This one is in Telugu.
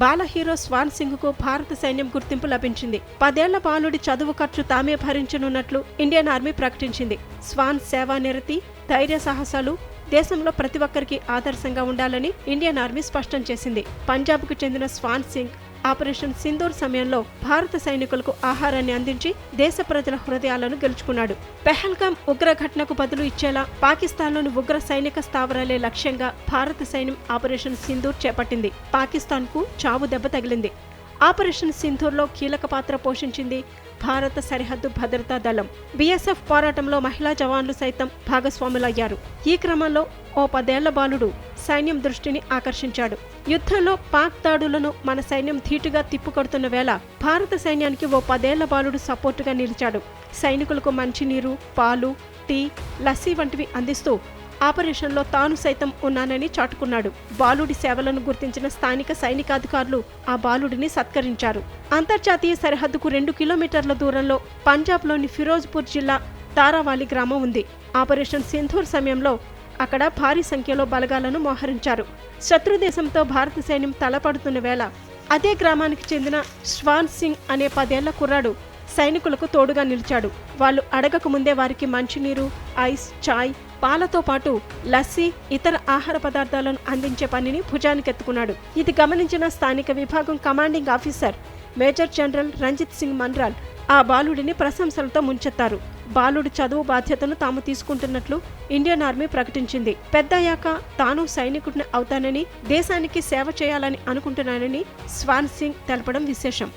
బాల హీరో స్వాన్ సింగ్కు భారత సైన్యం గుర్తింపు లభించింది. పదేళ్ళ బాలుడి చదువు ఖర్చు తామే భరించనున్నట్లు ఇండియన్ ఆర్మీ ప్రకటించింది. స్వాన్ సేవానిరతి ధైర్య సాహసాలు దేశంలో ప్రతి ఒక్కరికి ఆదర్శంగా ఉండాలని ఇండియన్ ఆర్మీ స్పష్టం చేసింది. పంజాబ్కు చెందిన స్వాన్ సింగ్ ఆపరేషన్ సింధూర్ సమయంలో భారత సైనికులకు ఆహారాన్ని అందించి దేశ ప్రజల హృదయాలను గెలుచుకున్నాడు. పెహల్గాం ఉగ్ర ఘటనకు బదులు ఇచ్చేలా పాకిస్తాన్లోని ఉగ్ర సైనిక స్థావరాలే లక్ష్యంగా భారత సైన్యం ఆపరేషన్ సింధూర్ చేపట్టింది. పాకిస్తాన్కు చావు దెబ్బ తగిలింది. ఆపరేషన్ సింధూర్లో కీలక పాత్ర పోషించింది భారత సరిహద్దు భద్రతా దళం. బీఎస్ఎఫ్ పోరాటంలో మహిళా జవాన్లు సైతం భాగస్వాములయ్యారు. ఈ క్రమంలో ఓ పదేళ్ళ బాలుడు సైన్యం దృష్టిని ఆకర్షించాడు. యుద్ధంలో పాక్ దాడులను మన సైన్యం ధీటుగా తిప్పుకొడుతున్న వేళ భారత సైన్యానికి ఓ పదేళ్ళ బాలుడు సపోర్టుగా నిలిచాడు. సైనికులకు మంచినీరు పాలు టీ లస్సీ వంటివి అందిస్తూ ఆపరేషన్లో తాను సైతం ఉన్నానని చాటుకున్నాడు. బాలుడి సేవలను గుర్తించిన స్థానిక సైనికాధికారులు ఆ బాలుడిని సత్కరించారు. అంతర్జాతీయ సరిహద్దుకు రెండు కిలోమీటర్ల దూరంలో పంజాబ్లోని ఫిరోజ్పూర్ జిల్లా తారావాలి గ్రామం ఉంది. ఆపరేషన్ సింధూర్ సమయంలో అక్కడ భారీ సంఖ్యలో బలగాలను మోహరించారు. శత్రుదేశంతో భారత సైన్యం తలపడుతున్న వేళ అదే గ్రామానికి చెందిన శ్వాన్ సింగ్ అనే పదేళ్ళ కుర్రాడు సైనికులకు తోడుగా నిలిచాడు. వాళ్ళు అడగక ముందే వారికి మంచినీరు ఐస్ చాయ్ పాలతో పాటు లస్సీ ఇతర ఆహార పదార్థాలను అందించే పనిని భుజానికెత్తుకున్నాడు. ఇది గమనించిన స్థానిక విభాగం commanding officer major general Ranjit Singh Manral ఆ బాలుడిని ప్రశంసలతో ముంచెత్తారు. బాలుడి చదువు బాధ్యతను తాము తీసుకుంటున్నట్లు ఇండియన్ ఆర్మీ ప్రకటించింది. పెద్దయ్యాక తాను సైనికుడిని అవుతానని దేశానికి సేవ చేయాలని అనుకుంటున్నానని స్వాన్ సింగ్ తెలపడం విశేషం.